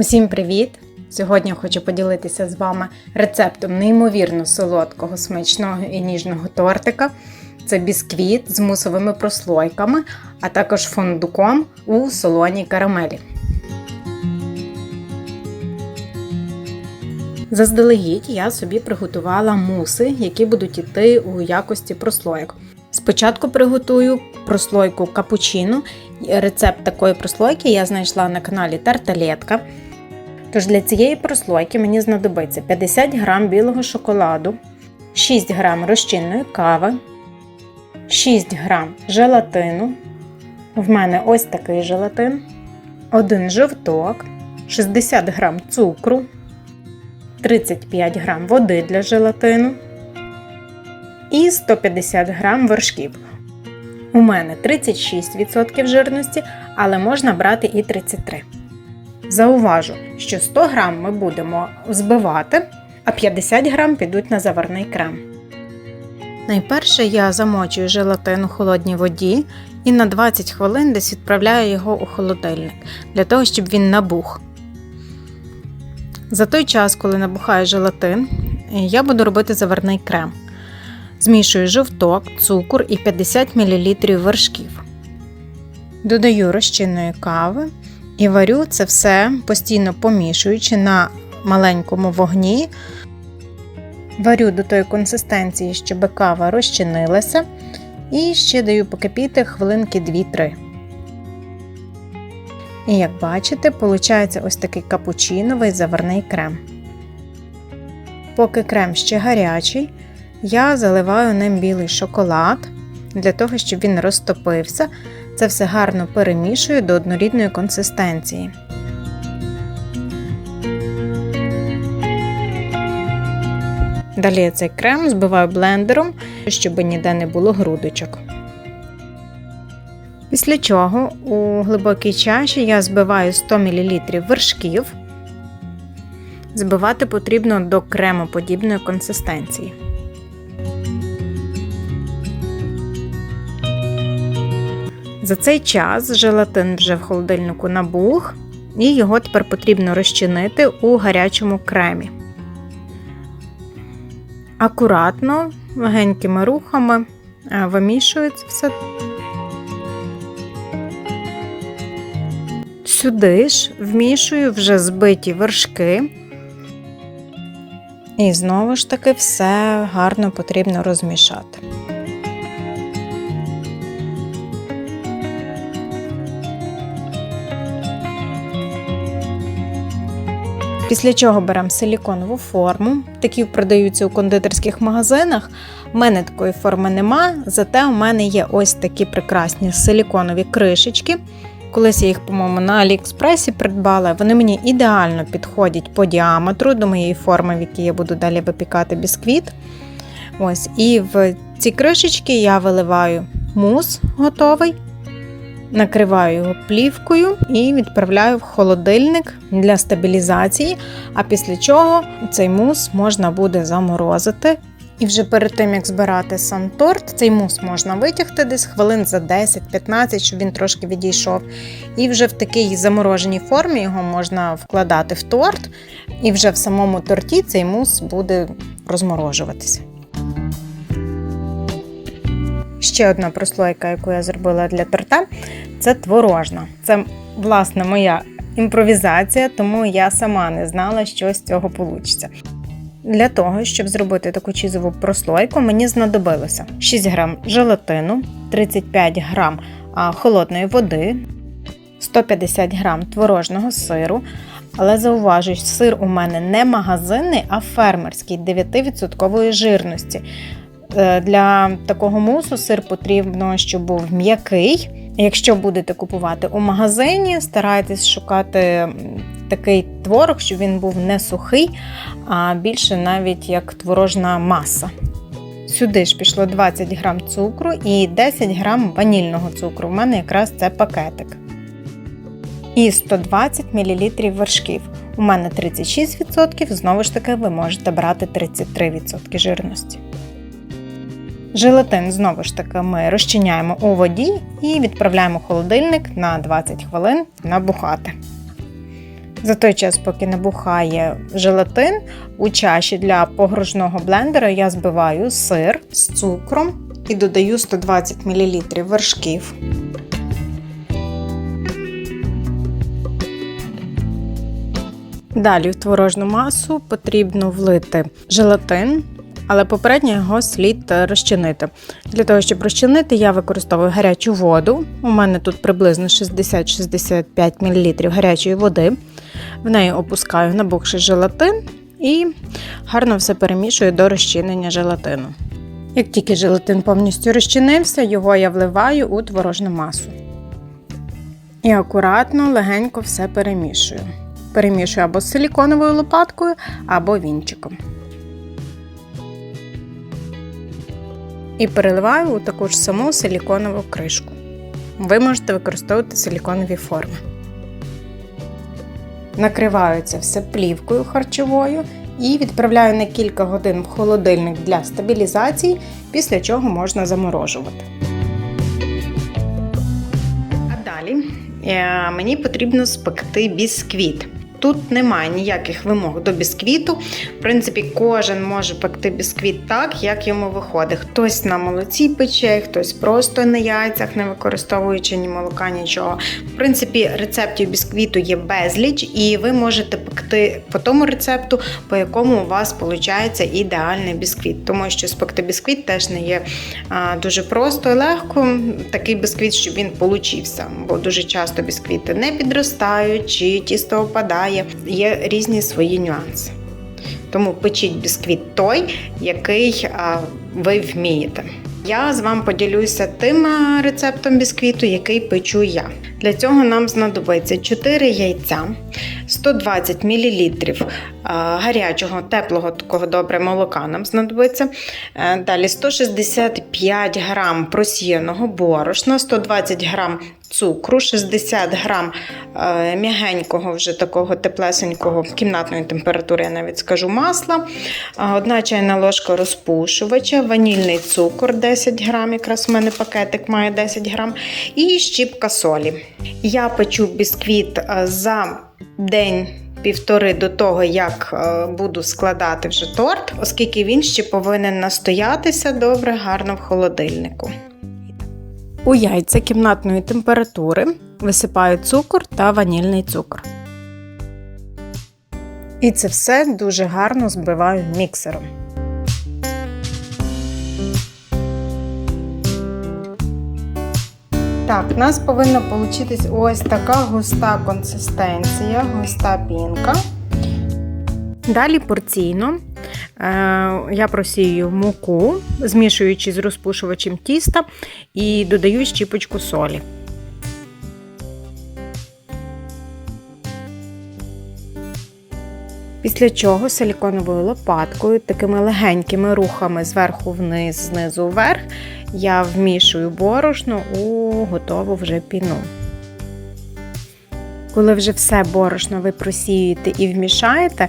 Усім привіт! Сьогодні хочу поділитися з вами рецептом неймовірно солодкого, смачного і ніжного тортика. Це бісквіт з мусовими прослойками, а також фондуком у солоній карамелі. Заздалегідь я собі приготувала муси, які будуть йти у якості прослойок. Спочатку приготую прослойку капучино. Рецепт такої прослойки я знайшла на каналі Тарталетка. Тож для цієї прослойки мені знадобиться 50 г білого шоколаду, 6 г розчинної кави, 6 г желатину. В мене ось такий желатин, 1 жовток, 60 г цукру, 35 г води для желатину і 150 г вершків. У мене 36% жирності, але можна брати і 33. Зауважу, що 100 г ми будемо взбивати, а 50 г підуть на заварний крем. Найперше я замочую желатин у холодній воді і на 20 хвилин десь відправляю його у холодильник для того, щоб він набух. За той час, коли набухає желатин, я буду робити заварний крем. Змішую жовток, цукор і 50 мл вершків. Додаю розчинної кави і варю це все постійно помішуючи на маленькому вогні. Варю до тої консистенції, щоб кава розчинилася, і ще даю покипіти хвилинки 2-3. І як бачите, виходить ось такий капучиновий заварний крем. Поки крем ще гарячий, я заливаю ним білий шоколад для того, щоб він розтопився. Це все гарно перемішую до однорідної консистенції. Далі я цей крем збиваю блендером, щоб ніде не було грудочок. Після чого у глибокій чаші я збиваю 100 мл вершків. Збивати потрібно до кремоподібної консистенції. За цей час желатин вже в холодильнику набух, і його тепер потрібно розчинити у гарячому кремі. Акуратно, легенькими рухами вимішується все. Сюди ж вмішую вже збиті вершки. І знову ж таки все гарно потрібно розмішати. Після чого беремо силіконову форму. Такі продаються у кондитерських магазинах. У мене такої форми нема, зате у мене є ось такі прекрасні силіконові кришечки. Колись я їх, по-моєму, на Аліекспресі придбала. Вони мені ідеально підходять по діаметру до моєї форми, в якій я буду далі випікати бісквіт. Ось, І в ці кришечки я виливаю мус готовий. Накриваю його плівкою і відправляю в холодильник для стабілізації, а після чого цей мус можна буде заморозити. І вже перед тим, як збирати сам торт, цей мус можна витягти десь хвилин за 10-15, щоб він трошки відійшов. І вже в такій замороженій формі його можна вкладати в торт, і вже в самому торті цей мус буде розморожуватися. Ще одна прослойка, яку я зробила для торта, це творожна. Це, власне, моя імпровізація, тому я сама не знала, що з цього вийде. Для того, щоб зробити таку чізову прослойку, мені знадобилося 6 г желатину, 35 г холодної води, 150 г творожного сиру. Але зауважу, сир у мене не магазинний, а фермерський 9% жирності. Е, для такого мусу сир потрібно, щоб був м'який. Якщо будете купувати у магазині, старайтесь шукати такий творог, щоб він був не сухий, а більше навіть як творожна маса. Сюди ж пішло 20 грам цукру і 10 грам ванільного цукру. У мене якраз це пакетик. І 120 мл вершків. У мене 36%, знову ж таки, ви можете брати 33% жирності. Желатин, знову ж таки, ми розчиняємо у воді і відправляємо в холодильник на 20 хвилин набухати. За той час, поки набухає желатин, у чаші для погружного блендера я збиваю сир з цукром і додаю 120 мл вершків. Далі в творожну масу потрібно влити желатин, але попередньо його слід розчинити. Для того, щоб розчинити, я використовую гарячу воду. У мене тут приблизно 60-65 мл гарячої води. В неї опускаю набухший желатин і гарно все перемішую до розчинення желатину. Як тільки желатин повністю розчинився, його я вливаю у творожну масу. І акуратно, легенько все перемішую. Перемішую або з силіконовою лопаткою, або вінчиком. І переливаю у таку ж саму силіконову кришку. Ви можете використовувати силіконові форми. Накриваю це все плівкою харчовою і відправляю на кілька годин в холодильник для стабілізації, після чого можна заморожувати. А далі е, мені потрібно спекти бісквіт. Тут немає ніяких вимог до бісквіту. В принципі, кожен може пекти бісквіт так, як йому виходить. Хтось на молоці пече, хтось просто на яйцях, не використовуючи ні молока, нічого. В принципі, рецептів бісквіту є безліч, і ви можете пекти по тому рецепту, по якому у вас виходить ідеальний бісквіт. Тому що спекти бісквіт теж не є дуже просто і легко. Такий бісквіт, щоб він получився. Бо дуже часто бісквіти не підростають, чи тісто опадає є різні свої нюанси. Тому печіть бісквіт той, який ви вмієте. Я з вами поділюся тим рецептом бісквіту, який печу я. Для цього нам знадобиться 4 яйця, 120 мл гарячого, теплого такого добре молока нам знадобиться. Е, далі 165 грам просіяного борошна, 120 грам цукру, 60 грам е, м'ягенького, вже такого теплесенького кімнатної температури, я навіть скажу масла, одна чайна ложка розпушувача, ванільний цукор 10 грам, якраз у мене пакетик має 10 грам, і щіпка солі. Я печу бісквіт е, за день. Півтори до того, як е, буду складати вже торт, оскільки він ще повинен настоятися добре, гарно в холодильнику. У яйця кімнатної температури висипаю цукор та ванільний цукор. І це все дуже гарно збиваю міксером. Так, у нас повинна получитись ось така густа консистенція, густа пінка. Далі порційно е, я просію муку, змішуючи з розпушувачем тіста, і додаю щіпочку солі. Після чого силіконовою лопаткою, такими легенькими рухами зверху вниз, знизу вверх, я вмішую борошно у готову вже піну. Коли вже все борошно ви просіюєте і вмішаєте,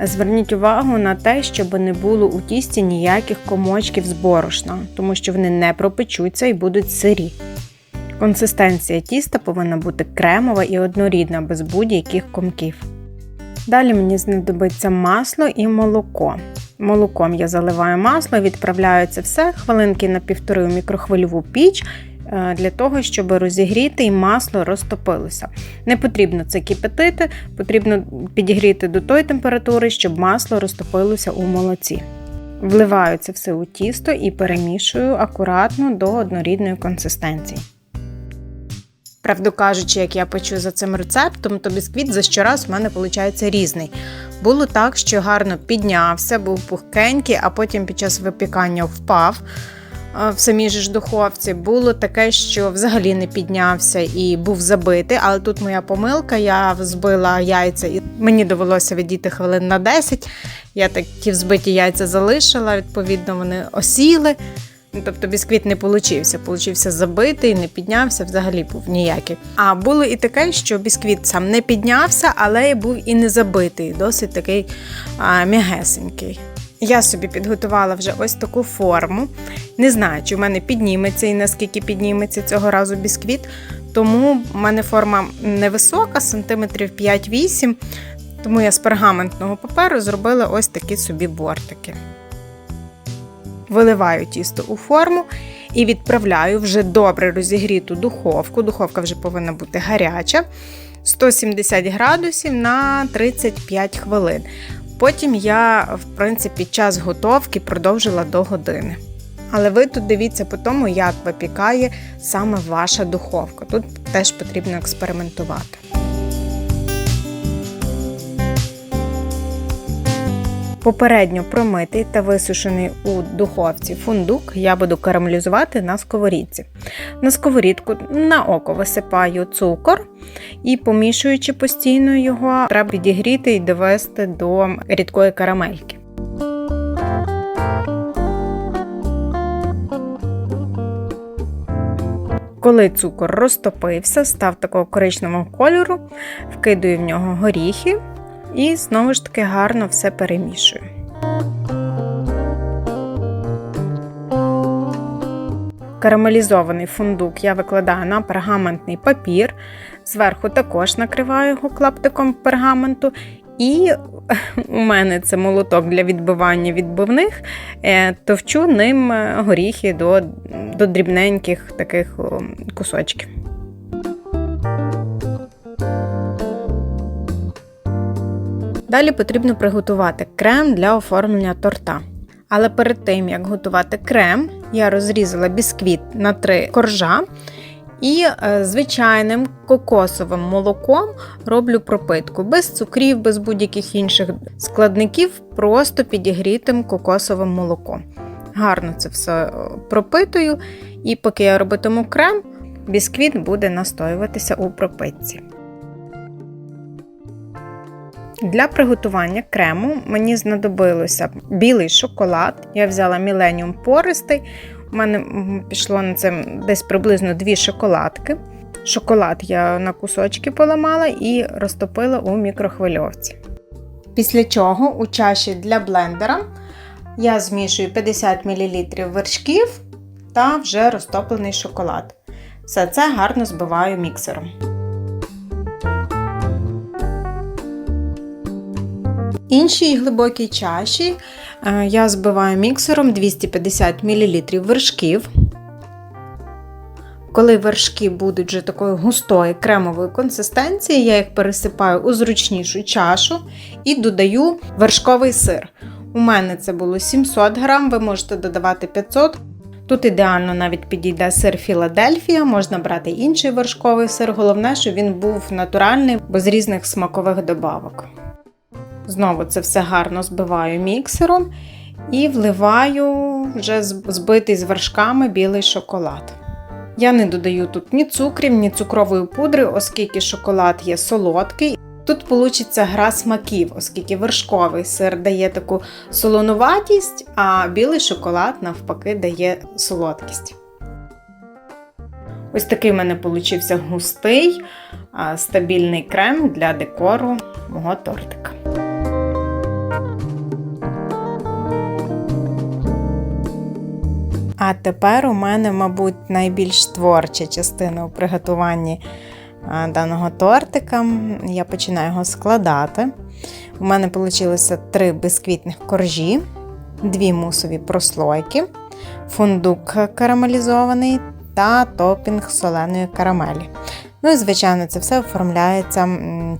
зверніть увагу на те, щоб не було у тісті ніяких комочків з борошна, тому що вони не пропечуться і будуть сирі. Консистенція тіста повинна бути кремова і однорідна, без будь-яких комків. Далі мені знадобиться масло і молоко. Молоком я заливаю масло, відправляю це все хвилинки на півтори у мікрохвильову піч е, для того, щоб розігріти і масло розтопилося. Не потрібно це кипятити, потрібно підігріти до тої температури, щоб масло розтопилося у молоці. Вливаю це все у тісто і перемішую акуратно до однорідної консистенції. Правду кажучи, як я печу за цим рецептом, то бісквіт за щораз в мене виходить різний. Було так, що гарно піднявся, був пухкенький, а потім під час випікання впав в самій ж духовці. Було таке, що взагалі не піднявся і був забитий. Але тут моя помилка, я взбила яйця і мені довелося відійти хвилин на 10. Я такі взбиті яйця залишила, відповідно, вони осіли. Ну, тобто бісквіт не получився, получився забитий, не піднявся, взагалі був ніякий. А було і таке, що бісквіт сам не піднявся, але був і не забитий, досить такий а, м'ягесенький. Я собі підготувала вже ось таку форму. Не знаю, чи в мене підніметься і наскільки підніметься цього разу бісквіт. Тому в мене форма невисока, сантиметрів 5-8, тому я з пергаментного паперу зробила ось такі собі бортики. Виливаю тісто у форму і відправляю вже добре розігріту духовку. Духовка вже повинна бути гаряча. 170 градусів на 35 хвилин. Потім я, в принципі, час готовки продовжила до години. Але ви тут дивіться по тому, як випікає саме ваша духовка. Тут теж потрібно експериментувати. Попередньо промитий та висушений у духовці фундук я буду карамелізувати на сковорідці. На сковорідку на око висипаю цукор і, помішуючи постійно його, треба підігріти і довести до рідкої карамельки. Коли цукор розтопився, став такого коричневого кольору, вкидаю в нього горіхи і знову ж таки гарно все перемішую. Карамелізований фундук я викладаю на пергаментний папір, зверху також накриваю його клаптиком пергаменту. І у мене це молоток для відбивання відбивних, е, товчу ним горіхи до, до дрібненьких таких кусочків. Далі потрібно приготувати крем для оформлення торта. Але перед тим, як готувати крем, я розрізала бісквіт на три коржа і е, звичайним кокосовим молоком роблю пропитку без цукрів, без будь-яких інших складників, просто підігрітим кокосовим молоком. Гарно це все е, пропитую, і поки я робитиму крем, бісквіт буде настоюватися у пропитці. Для приготування крему мені знадобилося білий шоколад. Я взяла Millennium пористий. У мене пішло на це десь приблизно дві шоколадки. Шоколад я на кусочки поламала і розтопила у мікрохвильовці. Після чого у чаші для блендера я змішую 50 мл вершків та вже розтоплений шоколад. Все це гарно збиваю міксером. Іншій глибокій чаші е, я збиваю міксером 250 мл вершків. Коли вершки будуть вже такої густої кремової консистенції, я їх пересипаю у зручнішу чашу і додаю вершковий сир. У мене це було 700 грам, ви можете додавати 500 Тут ідеально навіть підійде сир Філадельфія, можна брати інший вершковий сир. Головне, щоб він був натуральний, без різних смакових добавок. Знову це все гарно збиваю міксером і вливаю вже збитий з вершками білий шоколад. Я не додаю тут ні цукрів, ні цукрової пудри, оскільки шоколад є солодкий. Тут вийде гра смаків, оскільки вершковий сир дає таку солонуватість, а білий шоколад, навпаки, дає солодкість. Ось такий в мене получився густий, стабільний крем для декору мого тортика. А тепер у мене, мабуть, найбільш творча частина у приготуванні даного тортика. Я починаю його складати. У мене вийшло три бисквітних коржі, дві мусові прослойки, фундук карамелізований та топінг соленої карамелі. Ну і, звичайно, це все оформляється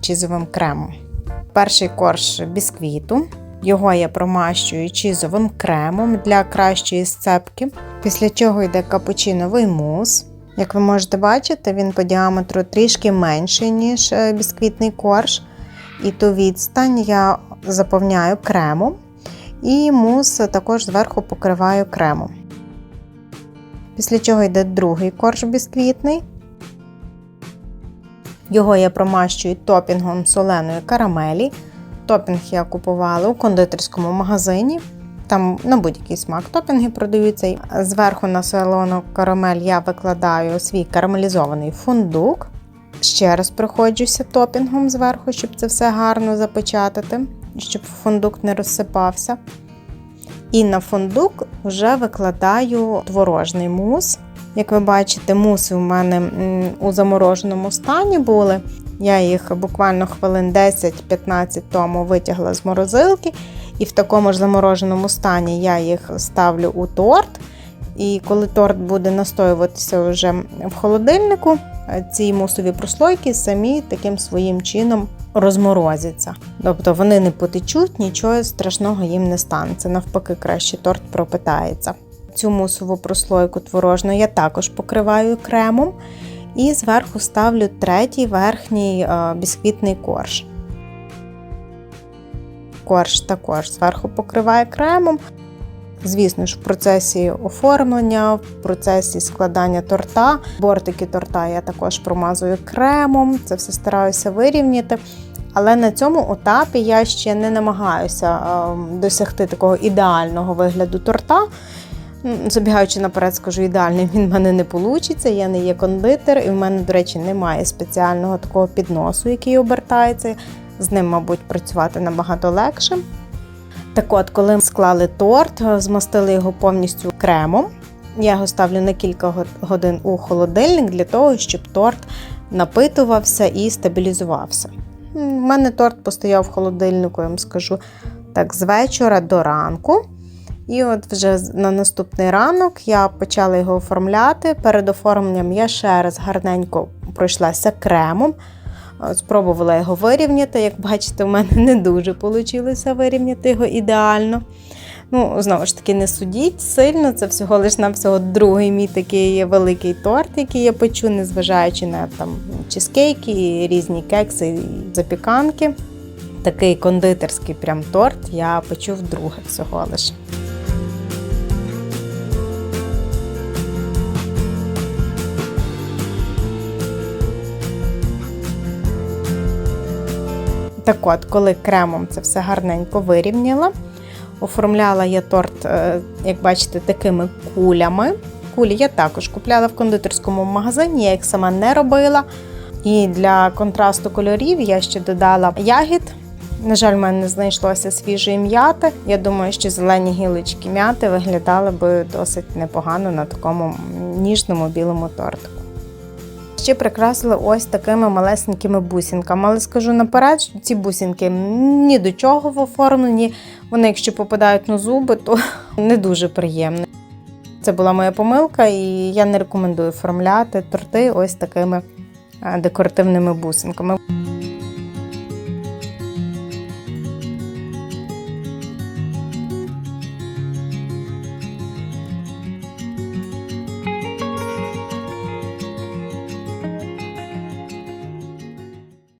чизовим кремом. Перший корж бісквіту. Його я промащую чизовим кремом для кращої сцепки, після чого йде капучиновий мус. Як ви можете бачити, він по діаметру трішки менший, ніж е, бісквітний корж. І ту відстань я заповняю кремом, і мус також зверху покриваю кремом. Після чого йде другий корж бісквітний. Його я промащую топінгом соленої карамелі. Топінг я купувала у кондитерському магазині. Там на будь-який смак топінги продаються. Зверху на солону карамель я викладаю свій карамелізований фундук. Ще раз проходжуся топінгом зверху, щоб це все гарно запечатати, щоб фундук не розсипався. І на фундук вже викладаю творожний мус. Як ви бачите, муси у мене у замороженому стані були. Я їх буквально хвилин 10-15 тому витягла з морозилки, і в такому ж замороженому стані я їх ставлю у торт. І коли торт буде настоюватися вже в холодильнику, ці мусові прослойки самі таким своїм чином розморозяться. Тобто вони не потечуть, нічого страшного їм не станеться. Навпаки, краще торт пропитається. Цю мусову прослойку творожну я також покриваю кремом і зверху ставлю третій верхній е, бісквітний корж. Корж також зверху покриваю кремом. Звісно ж, в процесі оформлення, в процесі складання торта, бортики торта я також промазую кремом, це все стараюся вирівняти. Але на цьому етапі я ще не намагаюся е, досягти такого ідеального вигляду торта. Забігаючи наперед, скажу, ідеальним він в мене не вийде. Я не є кондитер, і в мене, до речі, немає спеціального такого підносу, який обертається. З ним, мабуть, працювати набагато легше. Так от, коли склали торт, змастили його повністю кремом. Я його ставлю на кілька годин у холодильник для того, щоб торт напитувався і стабілізувався. У мене торт постояв в холодильнику, я вам скажу так, з вечора до ранку. І от вже на наступний ранок я почала його оформляти. Перед оформленням я ще раз гарненько пройшлася кремом. Е, Спробувала його вирівняти. Як бачите, в мене не дуже вийшло вирівняти його ідеально. Ну, знову ж таки, не судіть сильно. Це всього лиш на всього другий мій такий великий торт, який я печу, незважаючи на там чизкейки, різні кекси і запіканки. Такий кондитерський прям торт я печу вдруге всього лиш. Так от, коли кремом це все гарненько вирівняла, оформляла я торт, е, як бачите, такими кулями. Кулі я також купляла в кондитерському магазині, я їх сама не робила. І для контрасту кольорів я ще додала ягід. На жаль, в мене не знайшлося свіжої м'яти. Я думаю, що зелені гілочки м'яти виглядали би досить непогано на такому ніжному білому тортику. Ще прикрасили ось такими малесенькими бусинками. Але скажу наперед, що ці бусинки ні до чого в оформленні. Вони, якщо попадають на зуби, то не дуже приємно. Це була моя помилка, і я не рекомендую оформляти торти ось такими декоративними бусинками.